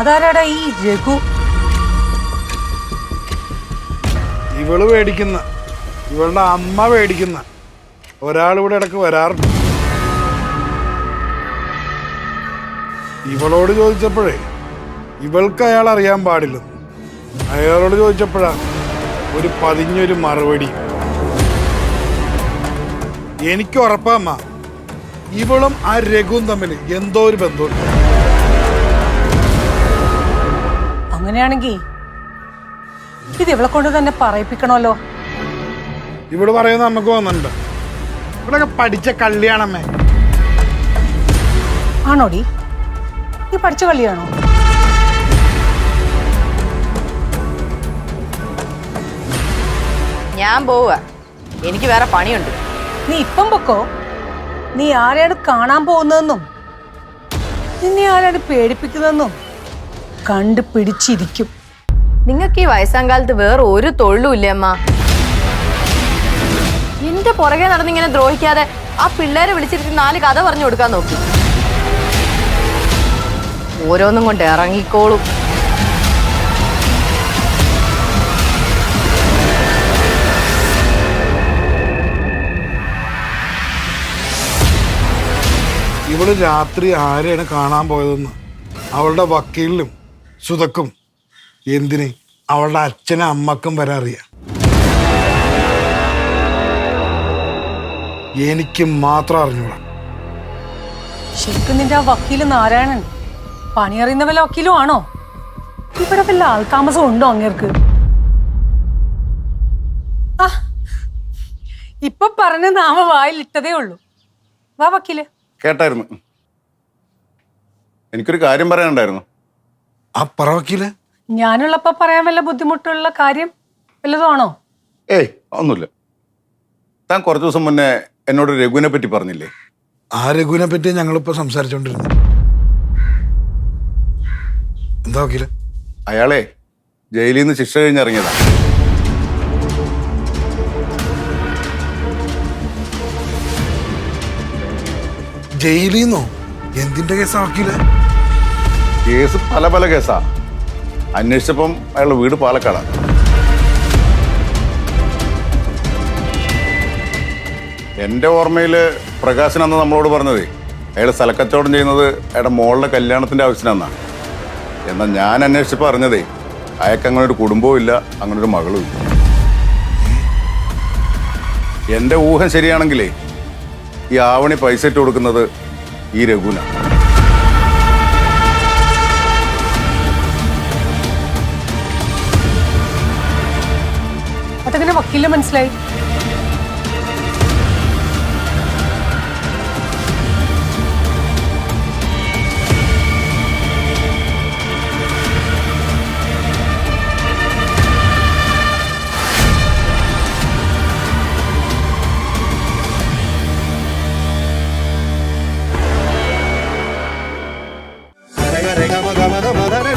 അതാരാടാ ഈ രഘു? ഇവൾ പേടിക്കുന്ന. ഇവളുടെ അമ്മ പേടിക്കുന്ന. ഒരാൾ ഇവിടെ ഇടയ്ക്ക് വരാറുണ്ട്. ഇവളോട് ചോദിച്ചപ്പോഴേ ഇവൾക്ക് അയാൾ അറിയാൻ പാടില്ല. അയാളോട് ചോദിച്ചപ്പോഴാ ഒരു പതിഞ്ഞൊരു മറുപടി. എനിക്ക് ഉറപ്പാമ്മ ഇവളും ആ രഘുവും തമ്മിൽ എന്തോ ഒരു ബന്ധമുണ്ട്. അങ്ങനെയാണെങ്കിൽ ഇത് ഇവളെ കൊണ്ട് തന്നെ പറയിപ്പിക്കണമല്ലോ. ഇവിടെ പറയുന്നത് നമുക്ക് തോന്നുന്നുണ്ട് ഇവിടെയൊക്കെ പഠിച്ച കള്ളിയാണമ്മേ. ആണോടി? നീ പഠിച്ച കള്ളിയാണോ? ഞാൻ പോവുക. എനിക്ക് വേറെ പണിയുണ്ട്. നീ ഇപ്പം പൊക്കോ? നീ ആരെയാണ് കാണാൻ പോകുന്നതെന്നും? നിന്നെ ആരാണ് പേടിപ്പിക്കുന്നതെന്നും? കണ്ടു പിടിച്ചിരിക്കും നിങ്ങൾക്ക് ഈ വയസ്സാം കാലത്ത് വേറെ ഒരു തൊഴിലും ഇല്ലേ അമ്മ എന്റെ പുറകെ നടന്നിങ്ങനെ ദ്രോഹിക്കാതെ ആ പിള്ളേരെ വിളിച്ചിരുത്തി നാല് കഥ പറഞ്ഞു കൊടുക്കാൻ നോക്കി. ഓരോന്നും കൊണ്ട് ഇറങ്ങിക്കോളും. ഇവൾ രാത്രി ആരെയാണ് കാണാൻ പോയതെന്ന്? അവളുടെ വക്കീലിനും സുതക്കും. എന്തിന്? അവളുടെ അച്ഛനും അമ്മക്കും വരെ അറിയാം. എനിക്ക് മാത്രം അറിഞ്ഞൂടാ. ശരിക്കും നിന്റെ ആ വക്കീൽ നാരായണൻ? പണിയറിയുന്ന വല്ല വക്കീലും ആണോ? ഇവിടെ വല്ല ആൾതാമസം ഉണ്ടോ അങ്ങേർക്ക്? ആ, ഇപ്പൊ പറഞ്ഞ നാമ വായിലിട്ടതേ ഉള്ളൂ. വാ വക്കീൽ. കേട്ടായിരുന്നു. എനിക്കൊരു കാര്യം പറയാനുണ്ടായിരുന്നു. ആ ഞാനുള്ളപ്പോ പറയാൻ വല്ല ബുദ്ധിമുട്ടുള്ള കാര്യം വല്ലതുമാണോ? ഏയ് ഒന്നുമില്ല താൻ കുറച്ച് ദിവസം മുന്നേ എന്നോട് രഘുവിനെ പറ്റി പറഞ്ഞില്ലേ? ആ രഘുവിനെ പറ്റി ഞങ്ങളിപ്പോ സംസാരിച്ചോണ്ടിരുന്നു. എന്താ വക്കീൽ? അയാളെ ജയിലിൽ നിന്ന് ശിക്ഷ കഴിഞ്ഞിറങ്ങിയതാ ജയിലിൽ നിന്നോ എന്തിന്റെ കേസാ വക്കീൽ? കേസ് പല പല കേസാ. അന്വേഷിച്ചപ്പം അയാളുടെ വീട് പാലക്കാടാണ് എന്റെ ഓർമ്മയിൽ പ്രകാശൻ അന്ന് നമ്മളോട് പറഞ്ഞതേ അയാൾ സ്ഥലക്കച്ചവടം ചെയ്യുന്നത് അയാളുടെ മോളുടെ കല്യാണത്തിന്റെ ആവശ്യത്തിനാന്നാണ് എന്നാൽ ഞാൻ അന്വേഷിച്ചപ്പോൾ അറിഞ്ഞതേ അയാൾക്ക് അങ്ങനെ ഒരു കുടുംബവും ഇല്ല അങ്ങനെ ഒരു മകളും ഇല്ല. എന്റെ ഊഹം ശരിയാണെങ്കിലേ ഈ ആവണി പൈസ ഇട്ട് കൊടുക്കുന്നത് ഈ രഘുവിനാണ് ഇല്ല മനസ്സിലായി Mother, mother, mother.